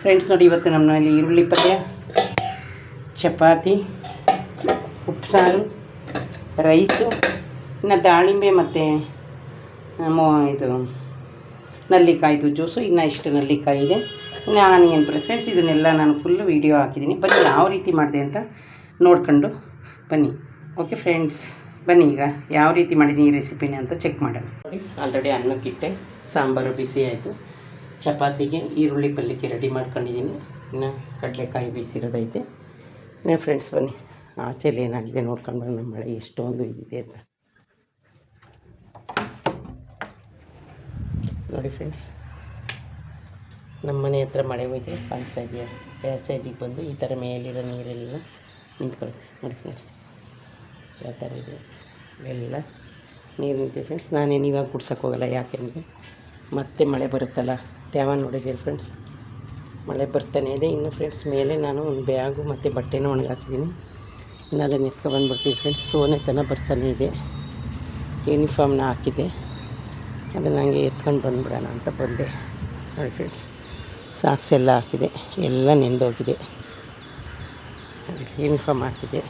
Friends ನೋಡಿ ಇವತ್ತು ನಮ್ಮಲ್ಲಿ ಈರುಳ್ಳಿ ಪಲ್ಯ, ಚಪಾತಿ ಉಪ್ಸಾರು ರೈಸು, ಇನ್ನು ದಾಳಿಂಬೆ ಮತ್ತು ಮೋ, ಇದು ನಲ್ಲಿಕಾಯ್ದು ಜ್ಯೂಸು. ಇನ್ನು ಇಷ್ಟು ನಲ್ಲಿಕಾಯಿ ಇದೆ. ಇನ್ನು ಆನಿಯನ್ ಪಲ್ಯ ಫ್ರೆಂಡ್ಸ್ ಇದನ್ನೆಲ್ಲ ನಾನು ಫುಲ್ಲು ವೀಡಿಯೋ ಹಾಕಿದ್ದೀನಿ. ಬನ್ನಿ, ಯಾವ ರೀತಿ ಮಾಡಿದೆ ಅಂತ ನೋಡ್ಕೊಂಡು ಬನ್ನಿ. ಓಕೆ ಫ್ರೆಂಡ್ಸ್ ಬನ್ನಿ ಈಗ ಯಾವ ರೀತಿ ಮಾಡಿದ್ದೀನಿ ಈ ರೆಸಿಪಿನ ಅಂತ ಚೆಕ್ ಮಾಡೋಣ. ನೋಡಿ ಆಲ್ರೆಡಿ ಅನ್ನಕ್ಕಿಟ್ಟೆ, ಸಾಂಬಾರು ಬಿಸಿ ಆಯಿತು. ಚಪಾತಿಗೆ ಈರುಳ್ಳಿ ಪಲ್ಯಕ್ಕೆ ರೆಡಿ ಮಾಡ್ಕೊಂಡಿದ್ದೀನಿ. ಇನ್ನು ಕಡಲೆಕಾಯಿ ಬೇಯಿಸಿರೋದೈತೆ. ಇನ್ನು ಫ್ರೆಂಡ್ಸ್ ಬನ್ನಿ. ಆಚೆಲಿ ಏನಾಗಿದೆ ನೋಡ್ಕೊಂಡು ನಮ್ಮ ಮಳೆ, ಎಷ್ಟೊಂದು ಇದಿದೆ ಅಂತ. ನೋಡಿ ಫ್ರೆಂಡ್ಸ್ ನಮ್ಮ ಮನೆ ಹತ್ರ ಮಳೆ ಹೋಯ್ತು. ಕಾಣಿಸ್ತಾ ಇದೆಯಾ ಪ್ಯಾಸೇಜಿಗೆ ಬಂದು ಈ ಥರ ಮೇಲಿರೋ ನೀರೆಲ್ಲ ನಿಂತ್ಕೊಳುತ್ತೆ ನೋಡಿ ಫ್ರೆಂಡ್ಸ್ ಯಾವ ಥರ ಇದೆ. ಎಲ್ಲ ನೀರು ನಿಂತಿದೆ ಫ್ರೆಂಡ್ಸ್ ನಾನೇನು ಇವಾಗ ಕುಡ್ಸೋಕೆ ಹೋಗಲ್ಲ ಯಾಕೆಂದರೆ ಮತ್ತೆ ಮಳೆ ಬರುತ್ತಲ್ಲ. ತ್ಯಾವ ನೋಡಿದ್ದೀರಿ ಫ್ರೆಂಡ್ಸ್ ಮಳೆ ಬರ್ತಾನೆ ಇದೆ. ಇನ್ನು ಫ್ರೆಂಡ್ಸ್ ಮೇಲೆ ನಾನು ಒಂದು ಬ್ಯಾಗು ಮತ್ತು ಬಟ್ಟೆನ ಒಣಗಾಕಿದ್ದೀನಿ. ಇನ್ನು ಅದನ್ನು ಎತ್ಕೊಬಂದ್ಬಿಡ್ತೀನಿ ಫ್ರೆಂಡ್ಸ್ ಸೋನೆ ತನ ಬರ್ತಾನೆ ಇದೆ. ಯೂನಿಫಾರ್ಮ್ನ ಹಾಕಿದ್ದೆ. ಅದನ್ನು ಹಂಗೆ ಎತ್ಕೊಂಡು ಬಂದುಬಿಡೋಣ ಅಂತ ಬಂದೆ. ನೋಡಿ ಫ್ರೆಂಡ್ಸ್ ಸಾಕ್ಸ್ ಎಲ್ಲ ಹಾಕಿದೆ ಎಲ್ಲ ನೆಂದೋಗಿದೆ. ಯೂನಿಫಾರ್ಮ್ ಹಾಕಿದೆ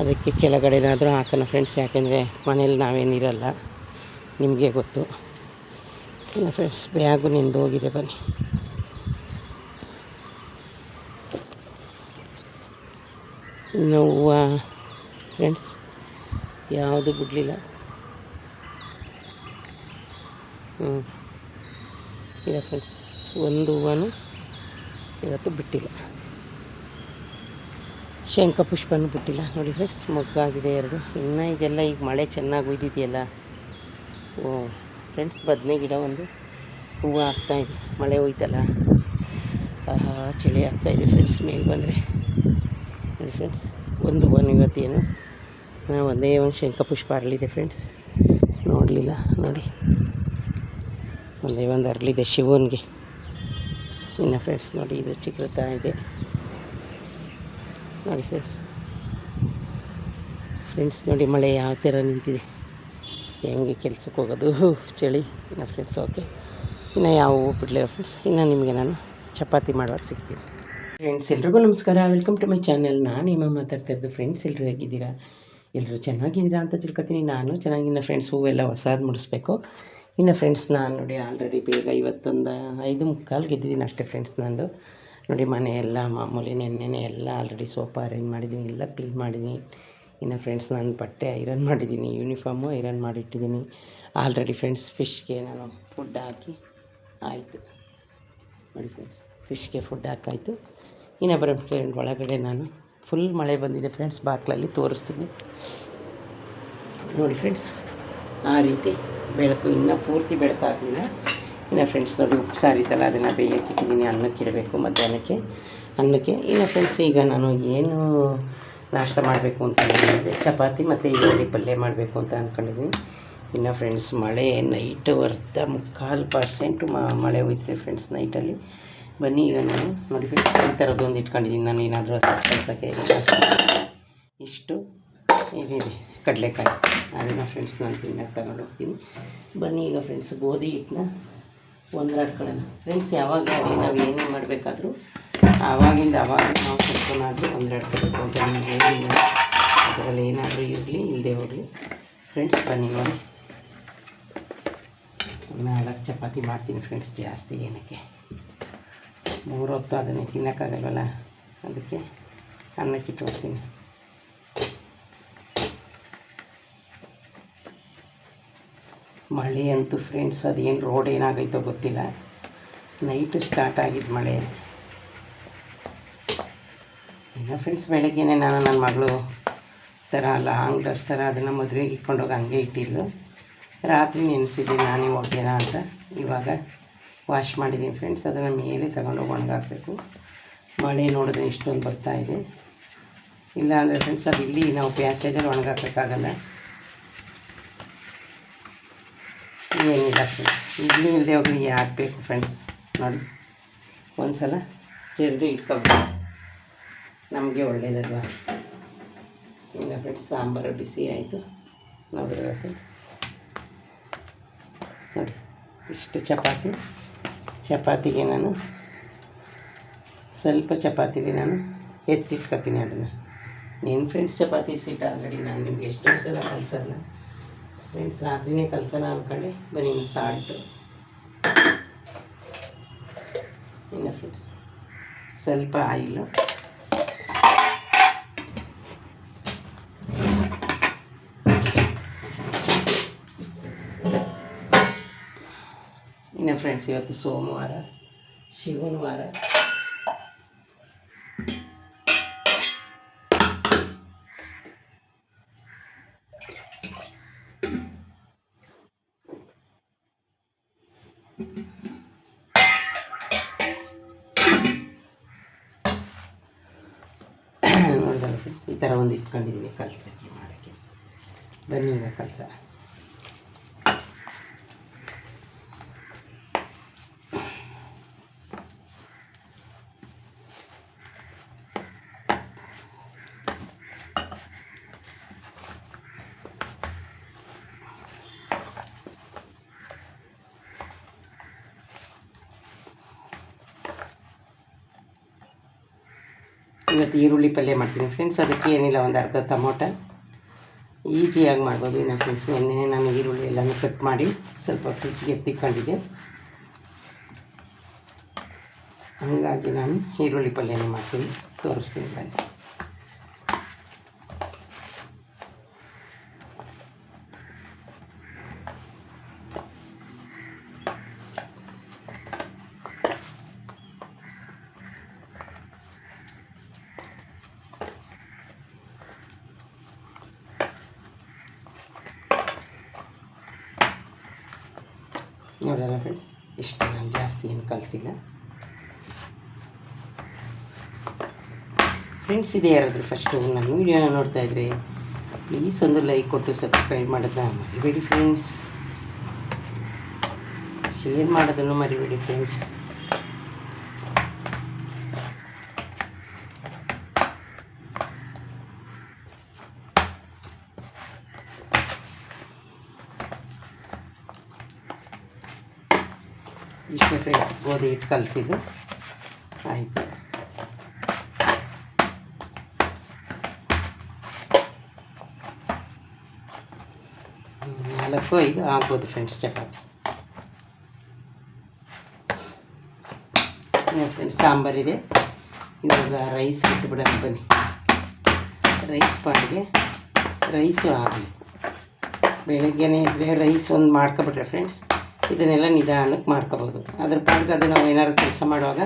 ಅದಕ್ಕೆ ಕೆಳಗಡೆನಾದರೂ ಹಾಕೋಣ ಫ್ರೆಂಡ್ಸ್ ಯಾಕೆಂದರೆ ಮನೇಲಿ ನಾವೇನಿರಲ್ಲ. ನಿಮಗೆ ಗೊತ್ತು. ಫ್ರೆಂಡ್ಸ್ ಬ್ಯಾಗು ನಿಂದು ನೆಂದೋಗಿದೆ ಬನ್ನಿ. ಹೂವು ಫ್ರೆಂಡ್ಸ್ ಯಾವುದು ಬಿಡಲಿಲ್ಲ. ಹ್ಞೂ ಇಲ್ಲ ಫ್ರೆಂಡ್ಸ್ ಒಂದು ಹೂವನು ಇವತ್ತು ಬಿಟ್ಟಿಲ್ಲ. ಶಂಖ ಪುಷ್ಪನೂ ಬಿಟ್ಟಿಲ್ಲ. ನೋಡಿ ಫ್ರೆಂಡ್ಸ್ ಮೊಗ್ಗಾಗಿದೆ ಎರಡು. ಇನ್ನು ಇದೆಲ್ಲ ಈಗ ಮಳೆ ಚೆನ್ನಾಗಿ ಒಯ್ದಿದೆಯಲ್ಲ ಓ. ಫ್ರೆಂಡ್ಸ್ ಬದನೆ ಗಿಡ ಒಂದು ಹೂವು ಆಗ್ತಾಯಿದೆ ಮಳೆ ಹೋಯ್ತಲ್ಲ. ಚಳಿ ಆಗ್ತಾಯಿದೆ ಫ್ರೆಂಡ್ಸ್ ಮೇಲೆ ಬಂದರೆ. ನೋಡಿ ಫ್ರೆಂಡ್ಸ್ ಒಂದು ಹೂವು ಇವತ್ತೇನು ಒಂದೇ ಒಂದು ಶಂಖಪುಷ್ಪ ಅರಳಿದೆ ಫ್ರೆಂಡ್ಸ್ ನೋಡಲಿಲ್ಲ, ನೋಡಿ. ಒಂದೇ ಒಂದು ಅರಳಿದೆ ಶಿವನಿಗೆ. ಇನ್ನು ಫ್ರೆಂಡ್ಸ್ ನೋಡಿ, ಇದು ಚಿಕ್ಕೃತ ಇದೆ. ನೋಡಿ ಫ್ರೆಂಡ್ಸ್ ಫ್ರೆಂಡ್ಸ್ ನೋಡಿ, ಮಳೆ ಯಾವ ಥರ ನಿಂತಿದೆ. ಹೆಂಗೆ ಕೆಲ್ಸಕ್ಕೆ ಹೋಗೋದು? ಚಳಿ. ಫ್ರೆಂಡ್ಸ್ ಓಕೆ ಇನ್ನು ಯಾವ ಬಿಡಲಿಲ್ಲ ಫ್ರೆಂಡ್ಸ್ ಇನ್ನು ನಿಮಗೆ ನಾನು ಚಪಾತಿ ಮಾಡುವಾಗ ಸಿಗ್ತೀನಿ. ಫ್ರೆಂಡ್ಸ್ ಎಲ್ರಿಗೂ ನಮಸ್ಕಾರ. ವೆಲ್ಕಮ್ ಟು ಮೈ ಚಾನಲ್ ನಾನು ನಿಮ್ಮ ಮಾತಾಡ್ತಾ ಇರೋದು ಫ್ರೆಂಡ್ಸ್ ಎಲ್ಲರೂ ಹೇಗಿದ್ದೀರಾ? ಎಲ್ಲರೂ ಚೆನ್ನಾಗಿದ್ದೀರಾ ಅಂತ ತಿಳ್ಕೊತೀನಿ. ನಾನು ಚೆನ್ನಾಗಿನ್ನ ಫ್ರೆಂಡ್ಸ್ ಹೂವೆಲ್ಲ ಹೊಸದು ಮುಡಿಸ್ಬೇಕು. ಇನ್ನು ಫ್ರೆಂಡ್ಸ್ ನಾನು ನೋಡಿ ಆಲ್ರೆಡಿ ಬೇಗ ಇವತ್ತೊಂದು ಐದು ಮುಕ್ಕಾಲು ಗೆದ್ದಿದ್ದೀನಿ ಅಷ್ಟೇ ಫ್ರೆಂಡ್ಸ್ ನಂದು. ನೋಡಿ ಮನೆ ಎಲ್ಲ ಮಾಮೂಲಿ ನೆನ್ನೆನೆ ಎಲ್ಲ ಆಲ್ರೆಡಿ ಸೋಫಾ ಅರೇಂಜ್ ಮಾಡಿದ್ದೀನಿ ಎಲ್ಲ ಕ್ಲೀನ್ ಮಾಡಿದ್ದೀನಿ ಇನ್ನು ಫ್ರೆಂಡ್ಸ್ ನಾನು ಬಟ್ಟೆ ಐರನ್ ಮಾಡಿದ್ದೀನಿ ಯೂನಿಫಾರ್ಮು ಐರನ್ ಮಾಡಿಟ್ಟಿದ್ದೀನಿ ಆಲ್ರೆಡಿ ಫ್ರೆಂಡ್ಸ್ ಫಿಶ್ಗೆ ನಾನು ಫುಡ್ ಹಾಕಿ ಆಯಿತು. ನೋಡಿ ಫ್ರೆಂಡ್ಸ್ ಫಿಶ್ಗೆ ಫುಡ್ ಹಾಕಾಯಿತು. ಇನ್ನು ಬರೋ ಫ್ರೆಂಡ್ ಒಳಗಡೆ ನಾನು ಫುಲ್ ಮಳೆ ಬಂದಿದೆ ಫ್ರೆಂಡ್ಸ್ ಬಾಕ್ಲಲ್ಲಿ ತೋರಿಸ್ತೀನಿ. ನೋಡಿ ಫ್ರೆಂಡ್ಸ್ ಆ ರೀತಿ ಬೆಳಕು ಇನ್ನೂ ಪೂರ್ತಿ ಬೆಳಕಾಗಲಿಲ್ಲ. ಇನ್ನು ಫ್ರೆಂಡ್ಸ್ ನೋಡಿ ಉಪ್ಪು ಸಾರಿತಲ್ಲ ಅದನ್ನು ಬೇಯಕ್ಕೆ ಇಟ್ಟಿದ್ದೀನಿ ಅನ್ನಕ್ಕೆ ಇಡಬೇಕು ಮಧ್ಯಾಹ್ನಕ್ಕೆ. ಅನ್ನಕ್ಕೆ ಇನ್ನು ಫ್ರೆಂಡ್ಸ್ ಈಗ ನಾನು ಏನು ನಾಷ್ಟ ಮಾಡಬೇಕು ಅಂತ ಅಂದ್ಕೊಂಡಿದ್ದೆ ಚಪಾತಿ ಮತ್ತು ಈರುಳ್ಳಿ ಪಲ್ಯ ಮಾಡಬೇಕು ಅಂತ ಅಂದ್ಕೊಂಡಿದ್ದೀನಿ ಇನ್ನು ಫ್ರೆಂಡ್ಸ್ ಮಳೆ ನೈಟ್ ಅರ್ಧ ಮುಕ್ಕಾಲು ಪರ್ಸೆಂಟು ಮಳೆ ಹೋಯ್ತಿದೆ ಫ್ರೆಂಡ್ಸ್ ನೈಟಲ್ಲಿ ಬನ್ನಿ ಈಗ ನಾನು ನೋಡಿ ಫ್ರೆಂಡ್ಸ್ ಈ ಥರದ್ದೊಂದು ಇಟ್ಕೊಂಡಿದ್ದೀನಿ. ನಾನು ಏನಾದರೂ ಕೆಲಸಕ್ಕೆ ಇಷ್ಟು ಇದಿದೆ ಕಡಲೆಕಾಯಿ. ಅದನ್ನು ಫ್ರೆಂಡ್ಸ್ ನಾನು ತಿನ್ನಕ್ಕೆ ತಗೊಂಡು ಹೋಗ್ತೀನಿ ಬನ್ನಿ ಈಗ ಫ್ರೆಂಡ್ಸ್ ಗೋಧಿ ಹಿಟ್ಟನ್ನ ಒಂದಾಡ್ಕೊಳ್ಳೋಣ ಫ್ರೆಂಡ್ಸ್ ಯಾವಾಗ ನಾವು ಏನೇ ಮಾಡಬೇಕಾದ್ರೂ ಆವಾಗಿಂದ ಆವಾಗ ನಾವು ಸ್ವಲ್ಪನಾದರೂ ಒಂದೆರಡು ಅಂತ ನಮಗೆ ಏನಿಲ್ಲ. ಅದರಲ್ಲಿ ಏನಾದರೂ ಇರಲಿ ಇಲ್ಲದೆ ಹೋಗಲಿ. ಫ್ರೆಂಡ್ಸ್ ಬನ್ನಿ ನೋಡಿ. ನಾಲ್ಕು ಚಪಾತಿ ಮಾಡ್ತೀನಿ ಫ್ರೆಂಡ್ಸ್ ಜಾಸ್ತಿ ಏನಕ್ಕೆ. ಮೂರು ಹೊತ್ತು ಅದನ್ನೇ ತಿನ್ನೋಕ್ಕಾಗಲ್ವಲ್ಲ? ಅದಕ್ಕೆ ಅನ್ನಕ್ಕಿಟ್ಟು ಹೋಗ್ತೀನಿ. ಮಳೆ ಅಂತೂ ಫ್ರೆಂಡ್ಸ್ ಅದೇನು ರೋಡ್ ಏನಾಗೈತೋ ಗೊತ್ತಿಲ್ಲ. ನೈಟು ಸ್ಟಾರ್ಟ್ ಆಗಿದ್ದು ಮಳೆ. ಫ್ರೆಂಡ್ಸ್ ಬೆಳಗ್ಗೆನೆ ನಾನು ನನ್ನ ಮಗಳು ಥರ ಲಾಂಗ್ ಡ್ರೆಸ್ ಥರ ಅದನ್ನು ಮದುವೆಗೆ ಇಟ್ಕೊಂಡೋಗಿ ಹಂಗೆ ಇಟ್ಟಿದ್ಲು. ರಾತ್ರಿ ನೆನೆಸಿದ್ದೆ ನಾನೇ ಒಗ್ಗೆನ ಅಂತ. ಇವಾಗ ವಾಶ್ ಮಾಡಿದ್ದೀನಿ ಫ್ರೆಂಡ್ಸ್ ಅದನ್ನು ಮೇಲೆ ತಗೊಂಡೋಗಿ ಒಣಗಾಕಬೇಕು. ಮಳೆ ನೋಡಿದ್ರೆ ಇಷ್ಟೊಂದು ಬರ್ತಾಯಿದೆ ಇದೆ. ಇಲ್ಲ ಅಂದರೆ ಫ್ರೆಂಡ್ಸ್ ಅದು ಇಲ್ಲಿ ನಾವು ಪ್ಯಾಸೇಜಲ್ಲಿ ಒಣಗಾಕಬೇಕಾಗಲ್ಲ. ಏನಿಲ್ಲ ಫ್ರೆಂಡ್ಸ್ ಇಲ್ಲಿ ಇಲ್ಲದೆ ಹೋಗಿ ಹಾಕಬೇಕು ಫ್ರೆಂಡ್ಸ್ ನೋಡಿ. ಒಂದು ಸಲ ಜಲ್ದಿ ಇಟ್ಕೊಬೇಕು. ನಮಗೆ ಒಳ್ಳೆಯದಲ್ವ ಇಲ್ಲ ಫ್ರೆಂಡ್ಸ್ ಸಾಂಬಾರು ಬಿಸಿ ಆಯಿತು. ಫ್ರೆಂಡ್ಸ್ ನೋಡಿ, ಇಷ್ಟು ಚಪಾತಿ. ಚಪಾತಿಗೆ ನಾನು ಸ್ವಲ್ಪ ಚಪಾತಿಲಿ ನಾನು ಎತ್ತಿಟ್ಕೊತೀನಿ ಅದನ್ನು. ನಿನ್ನ ಫ್ರೆಂಡ್ಸ್ ಚಪಾತಿ ಸೀಟ್ ಆಲ್ರೆಡಿ ನಾನು ನಿಮ್ಗೆ ಎಷ್ಟೋ ಸಲ ಕಲ್ಸಲ್ಲ. ಫ್ರೆಂಡ್ಸ್ ರಾತ್ರಿನೇ ಕಲ್ಸಲ್ಲ ಅಂದ್ಕೊಂಡೆ ಬನ್ನಿ ಸಾಲ್ಟು. ಇನ್ನು ಫ್ರೆಂಡ್ಸ್ ಸ್ವಲ್ಪ ಆಯಿಲು. ಫ್ರೆಂಡ್ಸ್ ಇವತ್ತು ಸೋಮವಾರ ಶಿವನ ವಾರ ಫ್ರೆಂಡ್ಸ್ ಈ ಥರ ಒಂದು ಇಟ್ಕೊಂಡಿದ್ದೀನಿ ಕಲ್ಸಕ್ಕೆ ಮಾಡೋಕ್ಕೆ. ಬನ್ನಿ ಕಲ್ಸ ಇವತ್ತು ಈರುಳ್ಳಿ ಪಲ್ಯ ಮಾಡ್ತೀನಿ. ಫ್ರೆಂಡ್ಸ್ ಅದಕ್ಕೆ ಏನಿಲ್ಲ, ಒಂದು ಅರ್ಧ ಟೊಮೊಟ. ಈಜಿಯಾಗಿ ಮಾಡ್ಬೋದು. ಇನ್ನು ಫ್ರೆಂಡ್ಸ್ ನಿನ್ನೆ ನಾನು ಈರುಳ್ಳಿ ಎಲ್ಲನೂ ಕಟ್ ಮಾಡಿ ಸ್ವಲ್ಪ ಫ್ರಿಜ್ಗೆ ಎತ್ತಿಕೊಂಡಿದ್ದೆ. ಹಾಗಾಗಿ ನಾನು ಈರುಳ್ಳಿ ಪಲ್ಯನೇ ಮಾಡ್ತೀನಿ. ತೋರಿಸ್ತೀನಿ ಬನ್ನಿ. ನೋಡಲ್ಲ ಫ್ರೆಂಡ್ಸ್ ಇಷ್ಟು ನಾನು ಜಾಸ್ತಿ ಏನು ಕಲಿಸಿಲ್ಲ. ಫ್ರೆಂಡ್ಸ್ ಇದೆ ಯಾರಾದರೂ ಫಸ್ಟು ನನ್ನ ವೀಡಿಯೋನ ನೋಡ್ತಾ ಇದ್ರೆ ಪ್ಲೀಸ್ ಒಂದು ಲೈಕ್ ಕೊಟ್ಟು ಸಬ್ಸ್ಕ್ರೈಬ್ ಮಾಡೋದನ್ನ ಮರಿಬೇಡಿ ಫ್ರೆಂಡ್ಸ್ ಶೇರ್ ಮಾಡೋದನ್ನು ಮರಿಬೇಡಿ ಫ್ರೆಂಡ್ಸ್ ಇಷ್ಟೇ ಫ್ರೆಂಡ್ಸ್ ಗೋಧಿ ಹಿಟ್ಟು ಕಲಸಿದ್ದು. ಆಯಿತು. ನಾಲ್ಕು, ಐದು, ಆಗ್ಬೋದು ಫ್ರೆಂಡ್ಸ್ ಚಪಾತಿ. ಫ್ರೆಂಡ್ಸ್ ಸಾಂಬಾರಿದೆ ಇವಾಗ ರೈಸ್ ಇಟ್ಬಿಡೋಣ ಬನ್ನಿ. ರೈಸ್ ಪಾಡಿಗೆ. ರೈಸು ಆಗಲಿ ಬೆಳಗ್ಗೆನೇ ಇದ್ದರೆ ರೈಸ್ ಒಂದು ಮಾಡ್ಕೊಬಿಟ್ರೆ ಫ್ರೆಂಡ್ಸ್. ಇದನ್ನೆಲ್ಲ ನಿಧಾನಕ್ಕೆ ಮಾಡ್ಕೋಬೋದು. ಅದ್ರ ಪಾಡ್ಗೆ ಅದು ನಾವು ಏನಾದ್ರು ಕೆಲಸ ಮಾಡುವಾಗ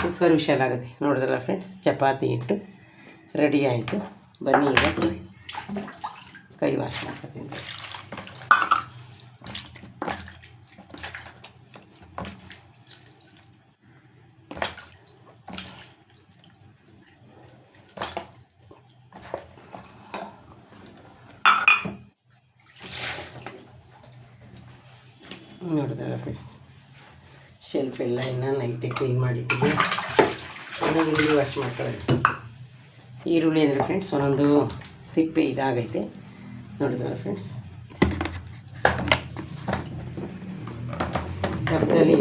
ಕುಕ್ಕರ್ ವಿಷಲ್ ಆಗುತ್ತೆ. ನೋಡಿದ್ರಲ್ಲ ಫ್ರೆಂಡ್ಸ್ ಚಪಾತಿ ಹಿಟ್ಟು ರೆಡಿ ಆಯಿತು. ಬನ್ನಿ ಈಗ. ಕೈ ವಾಶ್ ಮಾಡ್ಕೊತೀನಿ ನೋಡಿದ್ರಲ್ಲ ಫ್ರೆಂಡ್ಸ್ ಶೆಲ್ಫ್ ಎಲ್ಲ ಇನ್ನು ನೈಟೇ ಕ್ಲೀನ್ ಮಾಡಿಟ್ಟಿದ್ದೀನಿ ಆಮೇಲೆ ಈರುಳ್ಳಿ ವಾಶ್ ಮಾಡ್ಕೊಳ್ಳೋದು ಈರುಳ್ಳಿ ಅಂದರೆ ಫ್ರೆಂಡ್ಸ್ ಒಂದೊಂದು ಸಿಪ್ಪೆ ಇದಾಗೈತೆ. ನೋಡಿದ್ರಲ್ಲ ಫ್ರೆಂಡ್ಸ್ ಡಬ್ಬದಲ್ಲಿ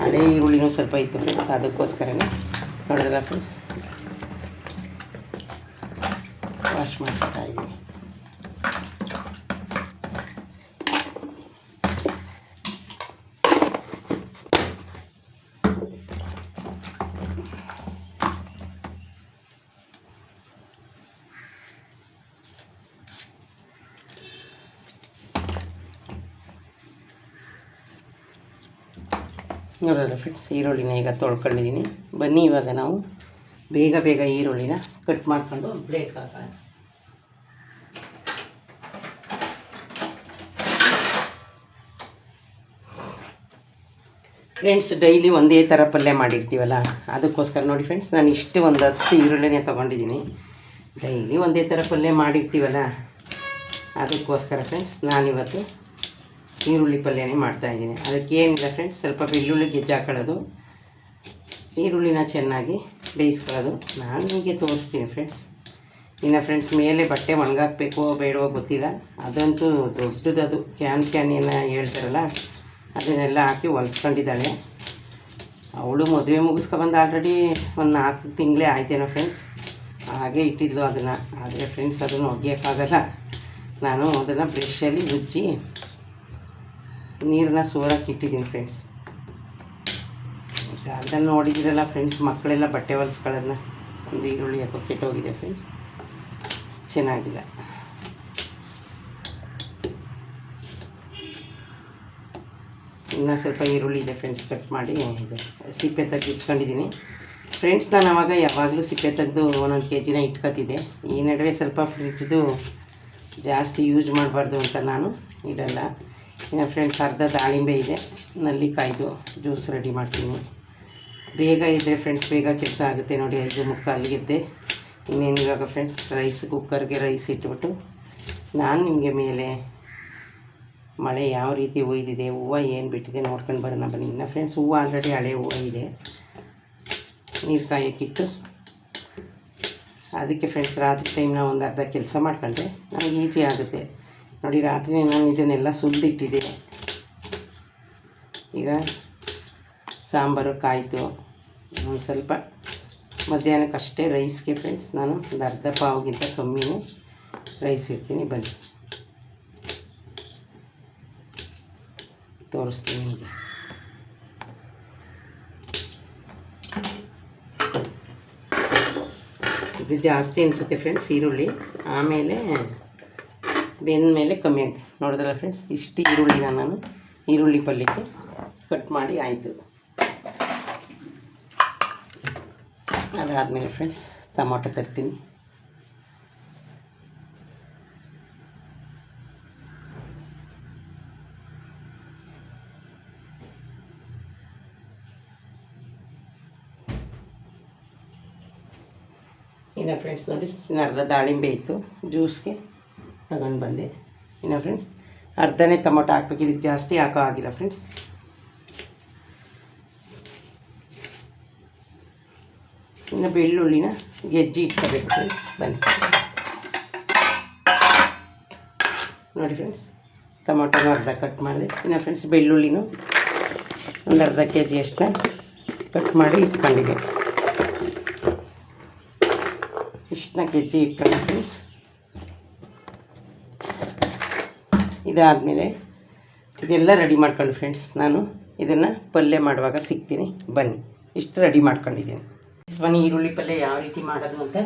ಹಳೆ ಈರುಳ್ಳಿನೂ ಸ್ವಲ್ಪ ಇತ್ತು ಫ್ರೆಂಡ್ಸ್ ಅದಕ್ಕೋಸ್ಕರನೇ ನೋಡಿದ್ರಲ್ಲ ಫ್ರೆಂಡ್ಸ್ ವಾಶ್ ಮಾಡ್ತಾ ಇದ್ದೀನಿ ನೋಡೋಣ ಫ್ರೆಂಡ್ಸ್ ಈರುಳ್ಳಿನ ಈಗ ತೊಳ್ಕೊಂಡಿದ್ದೀನಿ. ಬನ್ನಿ ಇವಾಗ ನಾವು ಬೇಗ ಬೇಗ ಈರುಳ್ಳಿನ ಕಟ್ ಮಾಡ್ಕೊಂಡು ಪ್ಲೇಟ್ ಹಾಕೋಣ. ಫ್ರೆಂಡ್ಸ್ ಡೈಲಿ ಒಂದೇ ಥರ ಪಲ್ಯ ಮಾಡಿರ್ತೀವಲ್ಲ, ಅದಕ್ಕೋಸ್ಕರ ನೋಡಿ ಫ್ರೆಂಡ್ಸ್ ನಾನು ಇಷ್ಟು ಒಂದು ಹತ್ತು ಈರುಳ್ಳಿನೇ ತೊಗೊಂಡಿದ್ದೀನಿ. ಡೈಲಿ ಒಂದೇ ಥರ ಪಲ್ಯ ಮಾಡಿರ್ತೀವಲ್ಲ, ಅದಕ್ಕೋಸ್ಕರ ಫ್ರೆಂಡ್ಸ್ ನಾನಿವತ್ತು ಈರುಳ್ಳಿ ಪಲ್ಯನೇ ಮಾಡ್ತಾಯಿದ್ದೀನಿ ಅದಕ್ಕೆ ಏನಿಲ್ಲ ಫ್ರೆಂಡ್ಸ್ ಸ್ವಲ್ಪ ಬೆಳ್ಳುಳ್ಳಿ ಗೆಜ್ಜೆ ಹಾಕೊಳ್ಳೋದು. ಈರುಳ್ಳಿನ ಚೆನ್ನಾಗಿ ಬೇಯಿಸ್ಕೊಳ್ಳೋದು. ನಾನು ನಿಮಗೆ ತೋರಿಸ್ತೀನಿ ಫ್ರೆಂಡ್ಸ್ ಇನ್ನು ಫ್ರೆಂಡ್ಸ್ ಮೇಲೆ ಬಟ್ಟೆ ಒಣಗಾಕಬೇಕೋ, ಬೇಡವೋ ಗೊತ್ತಿಲ್ಲ. ಅದಂತೂ ದೊಡ್ಡದದು. ಕ್ಯಾನ್ ಕ್ಯಾನ್ ಏನೋ ಹೇಳ್ತಾರಲ್ಲ, ಅದನ್ನೆಲ್ಲ ಹಾಕಿ ಹೊಲಿಸ್ಕೊಂಡಿದ್ದಾಳೆ ಅವಳು ಮದುವೆ ಮುಗಿಸ್ಕೊಬಂದು ಆಲ್ರೆಡಿ ಒಂದು ನಾಲ್ಕು ತಿಂಗಳೇ ಆಯ್ತೇನೋ ಫ್ರೆಂಡ್ಸ್ ಹಾಗೆ ಇಟ್ಟಿದ್ಲು ಅದನ್ನು. ಆದರೆ ಫ್ರೆಂಡ್ಸ್ ಅದನ್ನು ಒಗೆಯೋಕ್ಕಾಗಲ್ಲ. ನಾನು ಅದನ್ನು ಬ್ರಷಲ್ಲಿ ಉಜ್ಜಿ ನೀರನ್ನ ಸೋರಕ್ಕೆ ಇಟ್ಟಿದ್ದೀನಿ ಫ್ರೆಂಡ್ಸ್ ಅದನ್ನು ನೋಡಿದ್ರಲ್ಲ ಫ್ರೆಂಡ್ಸ್ ಮಕ್ಕಳೆಲ್ಲ ಬಟ್ಟೆ ಹೊಲ್ಸ್ಗಳನ್ನು ಒಂದು ಈರುಳ್ಳಿ ಹಾಕೋ ಕೆಟ್ಟೋಗಿದೆ ಫ್ರೆಂಡ್ಸ್ ಚೆನ್ನಾಗಿಲ್ಲ. ಇನ್ನು ಸ್ವಲ್ಪ ಈರುಳ್ಳಿ ಇದೆ ಫ್ರೆಂಡ್ಸ್ ಕಟ್ ಮಾಡಿ ಸಿಪ್ಪೆ ತೆಗೆದು ಇಟ್ಕೊಂಡಿದ್ದೀನಿ. ಫ್ರೆಂಡ್ಸ್ ನಾನು ಅವಾಗ ಯಾವಾಗಲೂ ಸಿಪ್ಪೆ ತೆಗೆದು ಒಂದೊಂದು ಕೆ ಜಿನ ಇಟ್ಕೊತಿದ್ದೆ. ಈ ನಡುವೆ ಸ್ವಲ್ಪ ಫ್ರಿಜ್ದು ಜಾಸ್ತಿ ಯೂಸ್ ಮಾಡಬಾರ್ದು ಅಂತ ನಾನು ಇಡಲ್ಲ. ಫ್ರೆಂಡ್ಸ್ ಅರ್ಧ ದಾಳಿಂಬೆ ಇದೆ. ನಲ್ಲಿಕಾಯ್ದು ಜ್ಯೂಸ್ ರೆಡಿ ಮಾಡ್ತೀನಿ. ಬೇಗ ಇದ್ದರೆ ಫ್ರೆಂಡ್ಸ್ ಬೇಗ ಕೆಲಸ ಆಗುತ್ತೆ ನೋಡಿ, ಐದು ಮುಕ್ಕಾಲಿಗೆದ್ದೆ ಇನ್ನೇನು ಇವಾಗ ಫ್ರೆಂಡ್ಸ್ ರೈಸ್ ಕುಕ್ಕರ್ಗೆ ರೈಸ್ ಇಟ್ಬಿಟ್ಟು ನಾನು ನಿಮಗೆ ಮೇಲೆ ಮಳೆ ಯಾವ ರೀತಿ ಒಯ್ದಿದೆ, ಹೂವು ಏನು ಬಿಟ್ಟಿದೆ ನೋಡ್ಕೊಂಡು ಬರೋಣ ಬನ್ನಿ. ಇನ್ನು ಫ್ರೆಂಡ್ಸ್ ಹೂವು ಆಲ್ರೆಡಿ ಹಳೆ ಹೂವು ಇದೆ. ನೀರು ಕಾಯಕ್ಕಿಟ್ಟು ಅದಕ್ಕೆ ಫ್ರೆಂಡ್ಸ್ ರಾತ್ರಿ ಟೈಮ್ನ ಒಂದು ಅರ್ಧ ಕೆಲಸ ಮಾಡ್ಕೊಂಡ್ರೆ ನಮಗೆ ಈಜಿ ಆಗುತ್ತೆ. ನೋಡಿ, ರಾತ್ರಿ ನಾನು ಇದನ್ನೆಲ್ಲ ಸುಲಿದಿಟ್ಟಿದ್ದೆ ಈಗ ಸಾಂಬಾರು ಕಾಯಿತು ಒಂದು ಸ್ವಲ್ಪ ಮಧ್ಯಾಹ್ನಕ್ಕಷ್ಟೇ ರೈಸ್ಗೆ ಫ್ರೆಂಡ್ಸ್ ನಾನು ಒಂದು ಅರ್ಧ ಪಾವ್ಗಿಂತ ಕಮ್ಮಿನೇ ರೈಸ್ ಇಡ್ತೀನಿ, ಬನ್ನಿ. ತೋರಿಸ್ತೀನಿ ನಿಮಗೆ. ಇದು ಜಾಸ್ತಿ ಅನಿಸುತ್ತೆ ಫ್ರೆಂಡ್ಸ್ ಈರುಳ್ಳಿ. ಆಮೇಲೆ ಬೆಂದ ಮೇಲೆ ಕಮ್ಮಿ ಆಗುತ್ತೆ ನೋಡಿದ್ರಲ್ಲ ಫ್ರೆಂಡ್ಸ್ ಇಷ್ಟು ಈರುಳ್ಳಿನ ನಾನು ಈರುಳ್ಳಿ ಪಲ್ಯಕ್ಕೆ ಕಟ್ ಮಾಡಿ ಆಯಿತು. ಅದಾದಮೇಲೆ ಫ್ರೆಂಡ್ಸ್ ಟೊಮೊಟೊ ತರ್ತೀನಿ. ಇನ್ನು ಫ್ರೆಂಡ್ಸ್ ನೋಡಿ, ಇನ್ನು ಅರ್ಧ ದಾಳಿಂಬೆ ಇತ್ತು ಜ್ಯೂಸ್ಗೆ ತಗೊಂಡು ಬಂದೆ. ಇನ್ನು ಫ್ರೆಂಡ್ಸ್ ಅರ್ಧನೇ ಟೊಮೊಟೊ ಹಾಕ್ಬೇಕು. ಇದಕ್ಕೆ ಜಾಸ್ತಿ ಹಾಕೋ ಆಗಿಲ್ಲ ಫ್ರೆಂಡ್ಸ್ ಇನ್ನು ಬೆಳ್ಳುಳ್ಳಿನ ಗೆಜ್ಜಿ ಇಟ್ಕೋಬೇಕು ಫ್ರೆಂಡ್ಸ್ ಬನ್ನಿ. ನೋಡಿ ಫ್ರೆಂಡ್ಸ್ ಟೊಮೊಟೊನ ಅರ್ಧ ಕಟ್ ಮಾಡಿದೆ. ಇನ್ನು ಫ್ರೆಂಡ್ಸ್ ಬೆಳ್ಳುಳ್ಳಿನೂ ಒಂದು ಅರ್ಧ ಕೆ ಜಿ ಅಷ್ಟನ್ನ ಕಟ್ ಮಾಡಿ ಇಟ್ಕೊಂಡಿದ್ದೆ. ಇಷ್ಟನ್ನ ಗೆಜ್ಜಿ ಇಟ್ಕೊಂಡು ಫ್ರೆಂಡ್ಸ್ ಇದಾದಮೇಲೆ ಇದೆಲ್ಲ ರೆಡಿ ಮಾಡ್ಕೊಂಡು ಫ್ರೆಂಡ್ಸ್ ನಾನು ಇದನ್ನು ಪಲ್ಯ ಮಾಡುವಾಗ ಸಿಗ್ತೀನಿ. ಬನ್ನಿ, ಇಷ್ಟು ರೆಡಿ ಮಾಡ್ಕೊಂಡಿದ್ದೀನಿ. ಬನ್ನಿ, ಈರುಳ್ಳಿ ಪಲ್ಯ ಯಾವ ರೀತಿ ಮಾಡೋದು ಅಂತ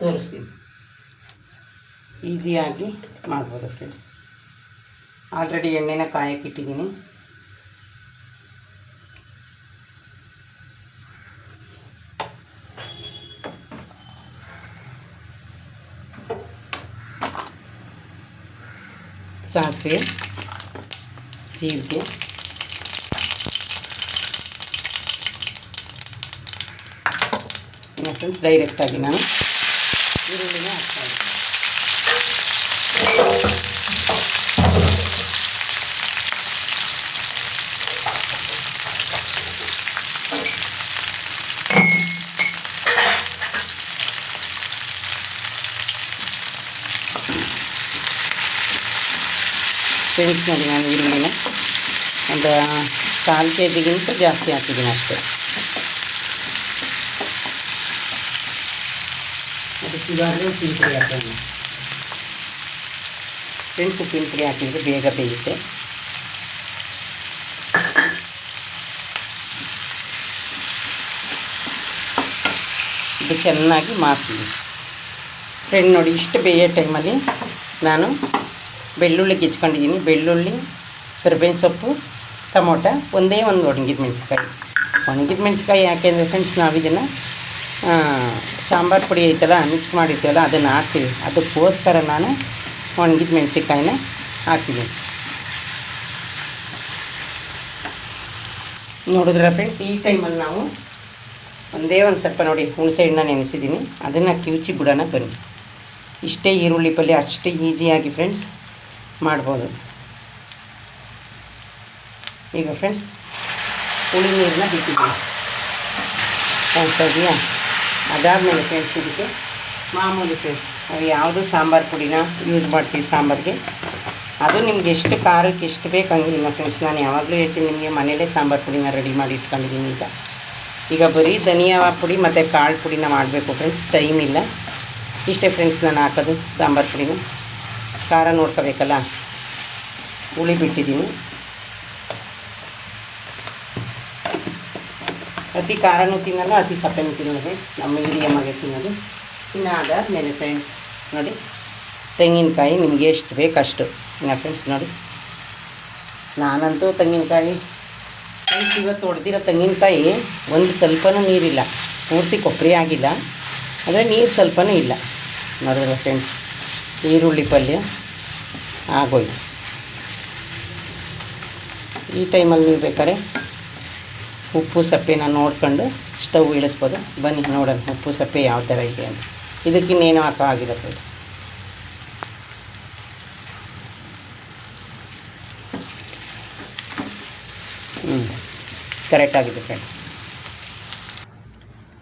ತೋರಿಸ್ತೀನಿ. ಈಸಿಯಾಗಿ ಮಾಡ್ಬೋದು ಫ್ರೆಂಡ್ಸ್ ಆಲ್ರೆಡಿ ಎಣ್ಣೆನ ಕಾಯಕ್ಕಿಟ್ಟಿದ್ದೀನಿ ಸಾಸಿವೆ ಜೀರಿಗೆ ಮತ್ತು ಡೈರೆಕ್ಟಾಗಿ ನಾನು ಈರುಳ್ಳಿನ ಹಾಕ್ತಾ ಇದ್ದೀನಿ. ಫ್ರೆಂಡ್ಸ್ ನೋಡಿ ನಾನು ಈರುಳ್ಳಿನ. ಒಂದು ಕಾಲು ಕೆ ಜಿಗಿಂತ ಜಾಸ್ತಿ ಹಾಕಿದ್ದೀನಿ ಅಷ್ಟೇ. ಅದಕ್ಕೆ ಇವಾಗಲೇ ಉಪ್ಪಿನ ಪುಡಿ ಫ್ರೆಂಡ್ಸ್ ಉಪ್ಪಿನ ಪುಡಿ ಹಾಕಿದರೆ ಬೇಗ ಬೇಯುತ್ತೆ. ಇದು ಚೆನ್ನಾಗಿ ಮಾಡ್ತೀನಿ ಫ್ರೆಂಡ್ ನೋಡಿ ಇಷ್ಟು ಬೇಯೋ ಟೈಮಲ್ಲಿ ನಾನು ಬೆಳ್ಳುಳ್ಳಿ ಕಿಚ್ಕೊಂಡಿದ್ದೀನಿ. ಬೆಳ್ಳುಳ್ಳಿ ಕರಿಬೇವಿನ ಸೊಪ್ಪು, ಟೊಮೊಟ ಒಂದೇ ಒಂದು ಒಣಗಿದ ಮೆಣಸ್ಕಾಯಿ ಒಣಗಿದ ಮೆಣಸ್ಕಾಯಿ ಯಾಕೆಂದರೆ ಫ್ರೆಂಡ್ಸ್ ನಾವು ಇದನ್ನು ಸಾಂಬಾರು ಪುಡಿ ಐತಲ್ಲ ಮಿಕ್ಸ್ ಮಾಡಿರ್ತೀವಲ್ಲ, ಅದನ್ನು ಹಾಕ್ತೀವಿ. ಅದಕ್ಕೋಸ್ಕರ ನಾನು ಒಣಗಿದ ಮೆಣಸಿನ್ಕಾಯಿನ ಹಾಕಿದ್ದೀನಿ ನೋಡಿದ್ರ ಫ್ರೆಂಡ್ಸ್ ಈ ಟೈಮಲ್ಲಿ ನಾವು ಒಂದೇ ಒಂದು ಸ್ವಲ್ಪ ನೋಡಿ ಹುಣಸೆ ಹಣ್ಣು ನೆನೆಸಿದ್ದೀನಿ ಅದನ್ನು ಕಿವುಚಿ ಬಿಡೋಣ ಬನ್ನಿ. ಇಷ್ಟೇ ಈರುಳ್ಳಿ ಪಲ್ಯ, ಅಷ್ಟೇ ಈಸಿಯಾಗಿ ಫ್ರೆಂಡ್ಸ್ ಮಾಡ್ಬೋದು. ಈಗ ಫ್ರೆಂಡ್ಸ್ ಹುಳಿ ನೀರನ್ನ ಬಿಟ್ಟಿದ್ದೀನಿ ಕಾಣಿಸ್ತಾ ಇದೆಯಾ ಅದಾದಮೇಲೆ ಫ್ರೆಂಡ್ಸ್ ಇದಕ್ಕೆ ಮಾಮೂಲಿ ಫ್ರೆಂಡ್ಸ್ ನಾವು ಯಾವುದು ಸಾಂಬಾರು ಪುಡಿನ ಯೂಸ್ ಮಾಡ್ತೀವಿ ಸಾಂಬಾರಿಗೆ. ಅದು ನಿಮ್ಗೆ ಎಷ್ಟು ಖಾರಕ್ಕೆ ಎಷ್ಟು ಬೇಕು ಹಂಗಿಲ್ಲ ಫ್ರೆಂಡ್ಸ್ ನಾನು ಯಾವಾಗಲೂ ಹೇಳ್ತೀನಿ ನಿಮಗೆ ಮನೇಲೇ ಸಾಂಬಾರು ಪುಡಿನ ರೆಡಿ ಮಾಡಿ ಇಟ್ಕೊಂಡಿದ್ದೀನಿ ಅಂತ ಈಗ ಬರೀ ಧನಿಯಾ ಪುಡಿ ಮತ್ತು ಕಾಳು ಪುಡಿನ ಮಾಡಬೇಕು ಫ್ರೆಂಡ್ಸ್ ಟೈಮ್ ಇಲ್ಲ. ಇಷ್ಟೇ ಫ್ರೆಂಡ್ಸ್ ನಾನು ಹಾಕೋದು ಸಾಂಬಾರು ಪುಡಿನ. ಖಾರ ನೋಡ್ಕೋಬೇಕಲ್ಲ? ಹುಳಿ ಬಿಟ್ಟಿದ್ದೀನಿ. ಅತಿ ಖಾರನೂ ತಿನ್ನಲ್ಲ, ಅತಿ ಸಪ್ಪೆನೂ ತಿನ್ನಲ್ಲ ಫ್ರೆಂಡ್ಸ್ ನಮ್ಮ ಮೀಡಿಯಮ್ ಆಗಿ ತಿನ್ನೋದು. ಇನ್ನು ಅದಾದಮೇಲೆ ಫ್ರೆಂಡ್ಸ್ ನೋಡಿ. ತೆಂಗಿನಕಾಯಿ ನಿಮಗೆ ಎಷ್ಟು ಬೇಕಷ್ಟು. ಇನ್ನು ಫ್ರೆಂಡ್ಸ್ ನೋಡಿ. ನಾನಂತೂ ತೆಂಗಿನಕಾಯಿ ಫ್ರೆಂಡ್ಸ್ ಇವತ್ತು ಹೊಡೆದಿರೋ ತೆಂಗಿನಕಾಯಿ ಒಂದು ಸ್ವಲ್ಪನೂ ನೀರಿಲ್ಲ. ಪೂರ್ತಿ ಕೊಬ್ಬರಿ ಆಗಿಲ್ಲ. ಅಂದರೆ ನೀರು ಸ್ವಲ್ಪನೂ ಇಲ್ಲ. ನೋಡಿದ್ರೆ ಫ್ರೆಂಡ್ಸ್ ಈರುಳ್ಳಿ ಪಲ್ಯ. ಆಗೋಯ್ತು. ಈ ಟೈಮಲ್ಲಿ ನೀವು ಬೇಕಾದ್ರೆ ಉಪ್ಪು ಸಪ್ಪೆನ ನೋಡ್ಕೊಂಡು ಸ್ಟವ್ ಇಳಿಸ್ಬೋದು. ಬನ್ನಿ ನೋಡೋಣ ಉಪ್ಪು ಸಪ್ಪೆ ಯಾವ ಥರ ಇದೆ ಅಂತ. ಇದಕ್ಕಿನ್ನೇನು ಹಾಕೋ ಆಗಿದೆ ಫ್ರೆಂಡ್ಸ್ ಹ್ಞೂ ಕರೆಕ್ಟಾಗಿದೆ ಫ್ರೆಂಡ್ಸ್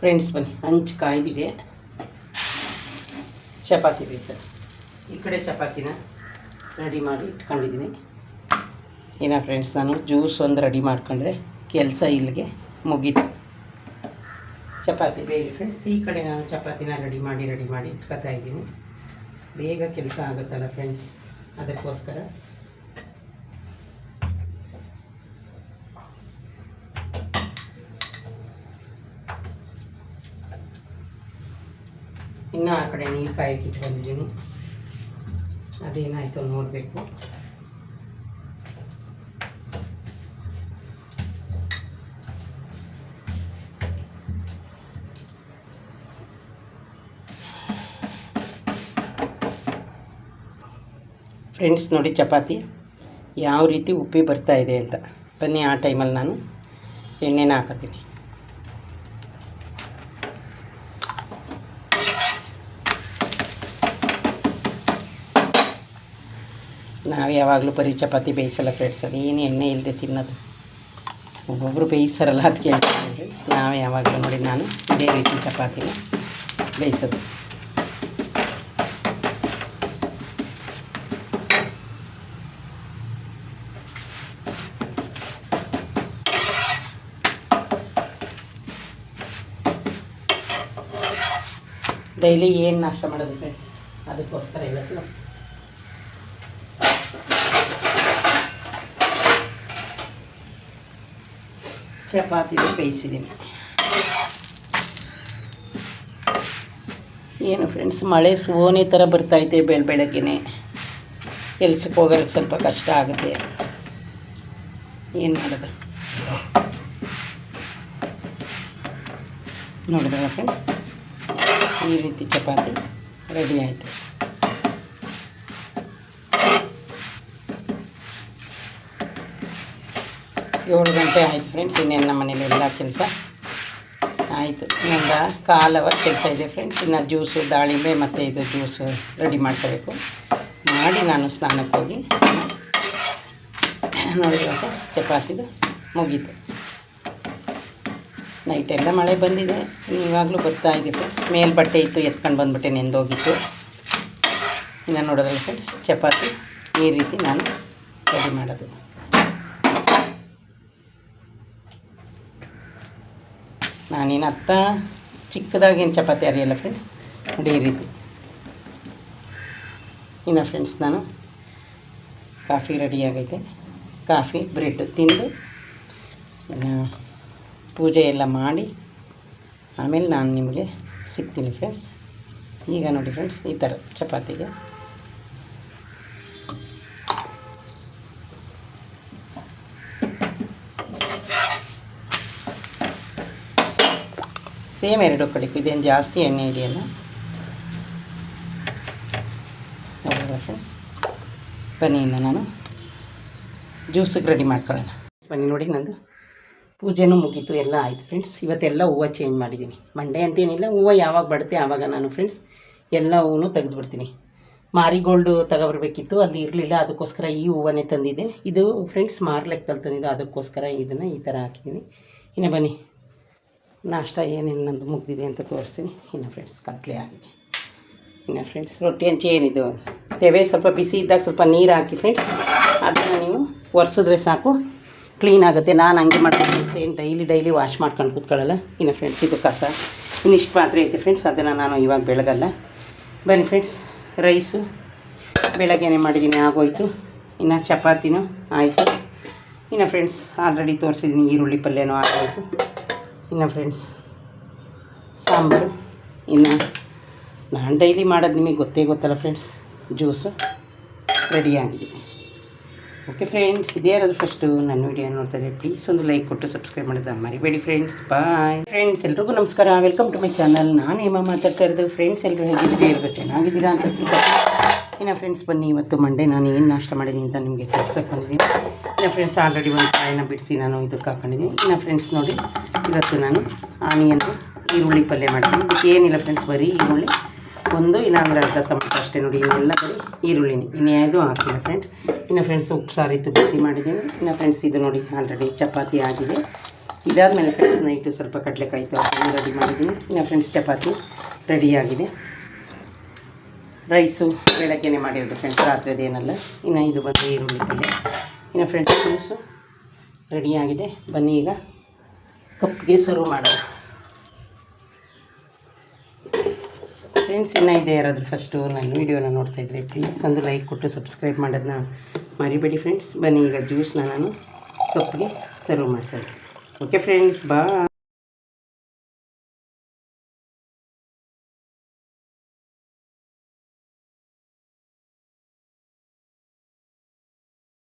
ಫ್ರೆಂಡ್ಸ್ ಬನ್ನಿ ಹಂಚು ಕಾಯ್ದಿದೆ. ಚಪಾತಿ ಬೇಯಿಸೋದು ಈ ಕಡೆ ಚಪಾತಿನ? ರೆಡಿ ಮಾಡಿ ಇಟ್ಕೊಂಡಿದ್ದೀನಿ. ಏನ ಫ್ರೆಂಡ್ಸ್ ನಾನು ಜ್ಯೂಸ್ ಒಂದು ರೆಡಿ ಮಾಡ್ಕೊಂಡ್ರೆ ಕೆಲಸ ಇಲ್ಲಿಗೆ ಮುಗೀತು. ಚಪಾತಿ ಬೇಗ ಫ್ರೆಂಡ್ಸ್ ಈ ಕಡೆ ನಾನು ಚಪಾತಿನ ರೆಡಿ ಮಾಡಿ ರೆಡಿ ಮಾಡಿ ಇಟ್ಕೊತಾ ಇದ್ದೀನಿ. ಬೇಗ ಕೆಲಸ ಆಗುತ್ತಲ್ಲ ಫ್ರೆಂಡ್ಸ್ ಅದಕ್ಕೋಸ್ಕರ. ಇನ್ನು ಆ ಕಡೆ ನೀರು ಕಾಯಕ್ಕೆ ಇಟ್ಕೊಂಡಿದ್ದೀನಿ. ಅದೇನಾಯಿತು ನೋಡಬೇಕು. ಫ್ರೆಂಡ್ಸ್ ನೋಡಿ ಚಪಾತಿ. ಯಾವ ರೀತಿ ಉಪ್ಪಿ ಬರ್ತಾ ಇದೆ ಅಂತ. ಬನ್ನಿ ಆ ಟೈಮಲ್ಲಿ ನಾನು ಎಣ್ಣೆನ ಹಾಕತ್ತೀನಿ. ನಾವು ಯಾವಾಗಲೂ ಬರೀ ಚಪಾತಿ ಬೇಯಿಸಲ್ಲ ಫ್ರೆಂಡ್ಸ್ ಅದೇನು ಎಣ್ಣೆ ಇಲ್ಲದೆ ತಿನ್ನೋದು? ಒಬ್ಬೊಬ್ಬರು ಬೇಯಿಸ್ತಾರಲ್ಲ ಅದು ಕೇಳ್ತೀನಿ ಫ್ರೆಂಡ್ಸ್ ನಾವು ಯಾವಾಗಲೂ ನೋಡಿ ನಾನು ಇದೇ ರೀತಿ ಚಪಾತಿನ ಬೇಯಿಸೋದು. ಡೈಲಿ ಏನು ನಾಷ್ಟ ಮಾಡೋದು ಫ್ರೆಂಡ್ಸ್ ಅದಕ್ಕೋಸ್ಕರ ಇವತ್ತು ಚಪಾತಿ ಬೇಯಿಸಿದ್ದೀನಿ. ಏನು ಫ್ರೆಂಡ್ಸ್ ಮಳೆ ಸೋನೆ ಥರ ಬರ್ತಾಯಿದೆ ಬೆಳ, ಬೆಳಗ್ಗೆನೆ. ಕೆಲ್ಸಕ್ಕೆ ಹೋಗೋಕ್ಕೆ ಸ್ವಲ್ಪ ಕಷ್ಟ ಆಗುತ್ತೆ. ಏನು ಮಾಡೋದು? ನೋಡಿದ್ರಲ್ಲ ಫ್ರೆಂಡ್ಸ್ ಈ ರೀತಿ ಚಪಾತಿ ರೆಡಿ ಆಯಿತು. ಏಳು ಗಂಟೆ ಆಯಿತು ಫ್ರೆಂಡ್ಸ್ ಇನ್ನೇನು ನಮ್ಮ ಮನೇಲಿ ಎಲ್ಲ ಕೆಲಸ? ಆಯಿತು. ಇನ್ನೊಂದು ಕಾಲು ಅವರ್ ಕೆಲಸ ಇದೆ ಫ್ರೆಂಡ್ಸ್ ಇನ್ನು ಜ್ಯೂಸು ದಾಳಿಂಬೆ ಮತ್ತು ಇದು ಜ್ಯೂಸು ರೆಡಿ ಮಾಡ್ಕೋಬೇಕು. ಮಾಡಿ ನಾನು ಸ್ನಾನಕ್ಕೆ ಹೋಗಿ. ನೋಡಿದ್ರೆ ಫ್ರೆಂಡ್ಸ್ ಚಪಾತಿದು ಮುಗೀತು. ಎಲ್ಲ ಮಳೆ ಬಂದಿದೆ. ಇವಾಗಲೂ ಬರ್ತಾ ಇದೆ ಫ್ರೆಂಡ್ಸ್ ಮೇಲ್ ಬಟ್ಟೆ ಇತ್ತು, ಎತ್ಕೊಂಡು ಬಂದುಬಿಟ್ಟೆ, ನೆಂದೋಗಿತ್ತು. ಇನ್ನು ನೋಡೋದ್ರಲ್ಲಿ ಫ್ರೆಂಡ್ಸ್ ಚಪಾತಿ ಈ ರೀತಿ ನಾನು ರೆಡಿ ಮಾಡೋದು. ನಾನೇನು ಅತ್ತ ಚಿಕ್ಕದಾಗೇನು ಚಪಾತಿ ಅರಿಯಲ್ಲ ಫ್ರೆಂಡ್ಸ್ ನೋಡಿ ಈ ರೀತಿ. ಇನ್ನು ಫ್ರೆಂಡ್ಸ್ ನಾನು? ಕಾಫಿ ರೆಡಿ ಆಗೈತೆ. ಕಾಫಿ, ಬ್ರೆಡ್ ತಿಂದು ಪೂಜೆ ಎಲ್ಲ ಮಾಡಿ, ಆಮೇಲೆ ನಾನು ನಿಮಗೆ ಸಿಗ್ತೀನಿ ಫ್ರೆಂಡ್ಸ್ ಈಗ ನೋಡಿ ಫ್ರೆಂಡ್ಸ್ ಈ ಥರ ಚಪಾತಿಗೆ. ಸೇಮ್ ಎರಡು ಕಡೆಗೂ, ಇದೇನು ಜಾಸ್ತಿ ಎಣ್ಣೆ ಇದೆಯಲ್ಲ ಹೌದಾ ಬನ್ನಿ ಇನ್ನು ನಾನು ಜ್ಯೂಸಿಗೆ ರೆಡಿ ಮಾಡ್ಕೊಳ್ಳೋಣ. ಬನ್ನಿ ನೋಡಿ ನಂದು. ಪೂಜೆನೂ ಮುಗೀತು, ಎಲ್ಲ ಆಯಿತು ಫ್ರೆಂಡ್ಸ್ ಇವತ್ತೆಲ್ಲ ಹೂವು ಚೇಂಜ್ ಮಾಡಿದ್ದೀನಿ. ಮಂಡೇ ಅಂತೇನಿಲ್ಲ, ಹೂವು ಯಾವಾಗ ಬಡುತ್ತೆ ಆವಾಗ ನಾನು ಫ್ರೆಂಡ್ಸ್ ಎಲ್ಲ ಹೂವು ತೆಗೆದುಬಿಡ್ತೀನಿ. ಮಾರಿಗೋಲ್ಡು ತಗೊಬರ್ಬೇಕಿತ್ತು, ಅಲ್ಲಿ ಇರಲಿಲ್ಲ, ಅದಕ್ಕೋಸ್ಕರ ಈ ಹೂವನ್ನೇ ತಂದಿದ್ದೆ. ಇದು ಫ್ರೆಂಡ್ಸ್ ಮಾರ್ಲೆಕ್ಕಲ್ಲಿ ತಂದಿದ್ದು, ಅದಕ್ಕೋಸ್ಕರ ಇದನ್ನು ಈ ಥರ ಹಾಕಿದ್ದೀನಿ. ಇನ್ನು ಬನ್ನಿ. ನಾಷ್ಟ ಏನೇನು ನಂದು ಮುಗ್ದಿದೆ ಅಂತ ತೋರಿಸ್ತೀನಿ. ಇನ್ನು ಫ್ರೆಂಡ್ಸ್ ಕತ್ಲೆ ಆಗಿದೆ. ಇನ್ನು ಫ್ರೆಂಡ್ಸ್ ರೊಟ್ಟಿ ಹಂಚಿ ಏನಿದು? ತೆವೆ ಸ್ವಲ್ಪ ಬಿಸಿ ಇದ್ದಾಗ ಸ್ವಲ್ಪ ನೀರು ಹಾಕಿ ಫ್ರೆಂಡ್ಸ್ ಅದನ್ನು ನೀವು ಒರೆಸಿದ್ರೆ ಸಾಕು. ಕ್ಲೀನ್ ಆಗುತ್ತೆ. ನಾನು ಹಂಗೆ ಮಾಡ್ತೀನಿ ಫ್ರೆಂಡ್ಸ್ ಡೈಲಿ ಡೈಲಿ ವಾಶ್ ಮಾಡ್ಕೊಂಡು ಕೂತ್ಕೊಳ್ಳಲ್ಲ. ಇನ್ನು ಫ್ರೆಂಡ್ಸ್ ಇದು ಕಸ. ಇನ್ನಿಷ್ಟು ಪಾತ್ರೆ ಐತೆ ಫ್ರೆಂಡ್ಸ್ ಅದನ್ನು ನಾನು ಇವಾಗ ಬೆಳಗಲ್ಲ. ಬನ್ನಿ ಫ್ರೆಂಡ್ಸ್ ರೈಸು ಬೆಳಗ್ಗೆನೆ ಮಾಡಿದ್ದೀನಿ ಆಗೋಯ್ತು. ಇನ್ನು ಚಪಾತಿನೂ ಆಯಿತು. ಇನ್ನು ಫ್ರೆಂಡ್ಸ್ ಆಲ್ರೆಡಿ ತೋರಿಸಿದ್ದೀನಿ ಈರುಳ್ಳಿ ಪಲ್ಯನೂ ಆಗೋಯ್ತು. ಇನ್ನು ಫ್ರೆಂಡ್ಸ್ ಸಾಂಬಾರು, ಇನ್ನು ನಾನು ಡೈಲಿ ಮಾಡೋದು ನಿಮಗೆ ಗೊತ್ತೇ ಗೊತ್ತಲ್ಲ ಫ್ರೆಂಡ್ಸ್ ಜ್ಯೂಸು ರೆಡಿಯಾಗಿದೆ ಓಕೆ ಫ್ರೆಂಡ್ಸ್ ಇದೇ ಇರೋದು ಫಸ್ಟು ನನ್ನ ವಿಡಿಯೋ ನೋಡ್ತಾರೆ ಪ್ಲೀಸ್ ಒಂದು ಲೈಕ್ ಕೊಟ್ಟು ಸಬ್ಸ್ಕ್ರೈಬ್ ಮಾಡೋದು ಮರಿಬೇಡಿ ಫ್ರೆಂಡ್ಸ್ ಬಾಯ್ ಫ್ರೆಂಡ್ಸ್ ಎಲ್ರಿಗೂ ನಮಸ್ಕಾರ. ವೆಲ್ಕಮ್ ಟು ಮೈ ಚಾನಲ್ ನಾನು ಹೇಮ ಮಾತಾಡ್ತಾ ಇರೋದು. ಫ್ರೆಂಡ್ಸ್ ಎಲ್ಲರೂ ಹೇಗಿದ್ದೀರಿ? ಎಲ್ಲರೂ ಚೆನ್ನಾಗಿದ್ದೀರಾ ಅಂತ ತಿಳ್ಕೊತೀನಿ ಇನ್ನು ಫ್ರೆಂಡ್ಸ್ ಬನ್ನಿ, ಇವತ್ತು ಮಂಡೇ ನಾನು ಏನು ನಾಷ್ಟ ಮಾಡಿದ್ದೀನಿ ಅಂತ ನಿಮಗೆ ತೋರ್ಸೋಕೆ ಬಂದಿದ್ದೀನಿ. ಇನ್ನು ಫ್ರೆಂಡ್ಸ್ ಆಲ್ರೆಡಿ ಒಂದು ಕಾಯಿನ ಬಿಡಿಸಿ ನಾನು ಇದಕ್ಕೆ ಹಾಕೊಂಡಿದ್ದೀನಿ. ಇನ್ನು ಫ್ರೆಂಡ್ಸ್ ನೋಡಿ, ಇವತ್ತು ನಾನು ಆನಿಯನ್ ಈರುಳ್ಳಿ ಪಲ್ಯ ಮಾಡ್ತೀನಿ. ಇದಕ್ಕೆ ಏನಿಲ್ಲ ಫ್ರೆಂಡ್ಸ್ ಬರೀ ಈರುಳ್ಳಿ. ಒಂದು ಇಲ್ಲಾಂದ್ರೆ ಅರ್ಧ ಟೊಮೆಟೊ ಅಷ್ಟೇ ನೋಡಿ, ಇವೆಲ್ಲ ಬರೀ ಈರುಳ್ಳಿನಿ. ಇನ್ನೇದು ಹಾಕಿಲ್ಲ ಫ್ರೆಂಡ್ಸ್ ಇನ್ನು ಫ್ರೆಂಡ್ಸ್ ಉಪ್ಪು ಸಾರಿತ್ತು ಬಿಸಿ ಮಾಡಿದ್ದೀನಿ. ಇನ್ನು ಫ್ರೆಂಡ್ಸ್ ಇದು ನೋಡಿ ಆಲ್ರೆಡಿ ಚಪಾತಿ ಆಗಿದೆ. ಇದಾದಮೇಲೆ ಫ್ರೆಂಡ್ಸ್ ನೈಟು ಸ್ವಲ್ಪ ಕಡಲೆಕಾಯಿ ರೆಡಿ ಮಾಡಿದ್ದೀನಿ. ಇನ್ನು ಫ್ರೆಂಡ್ಸ್ ಚಪಾತಿ ರೆಡಿಯಾಗಿದೆ ರೈಸು ಬೆಳಗ್ಗೆನೇ ಮಾಡಿರೋದು ಫ್ರೆಂಡ್ಸ್ ರಾತ್ರಿದೇನಲ್ಲ ಇನ್ನು ಇದು ಬಂದು ಈರುಳ್ಳಿ ಪಲ್ಯ. ಇನ್ನು ಫ್ರೆಂಡ್ಸ್ ಜ್ಯೂಸು ರೆಡಿಯಾಗಿದೆ ಬನ್ನಿ ಈಗ ಕಪ್ಗೆ ಸರ್ವ್ ಮಾಡೋಣ. ಫ್ರೆಂಡ್ಸ್ ಇನ್ನು ಇದೆ ಯಾರಾದರೂ ಫಸ್ಟು ನನ್ನ ವೀಡಿಯೋನ ನೋಡ್ತಾ ಇದ್ದರೆ ಪ್ಲೀಸ್ ಒಂದು ಲೈಕ್ ಕೊಟ್ಟು ಸಬ್ಸ್ಕ್ರೈಬ್ ಮಾಡೋದನ್ನ ಮರಿಬೇಡಿ ಫ್ರೆಂಡ್ಸ್ ಬನ್ನಿ ಈಗ ಜ್ಯೂಸ್ನ ನಾನು ಕಪ್ಗೆ ಸರ್ವ್ ಮಾಡ್ತಾಯಿದ್ದೀನಿ ಓಕೆ ಫ್ರೆಂಡ್ಸ್ ಬಾ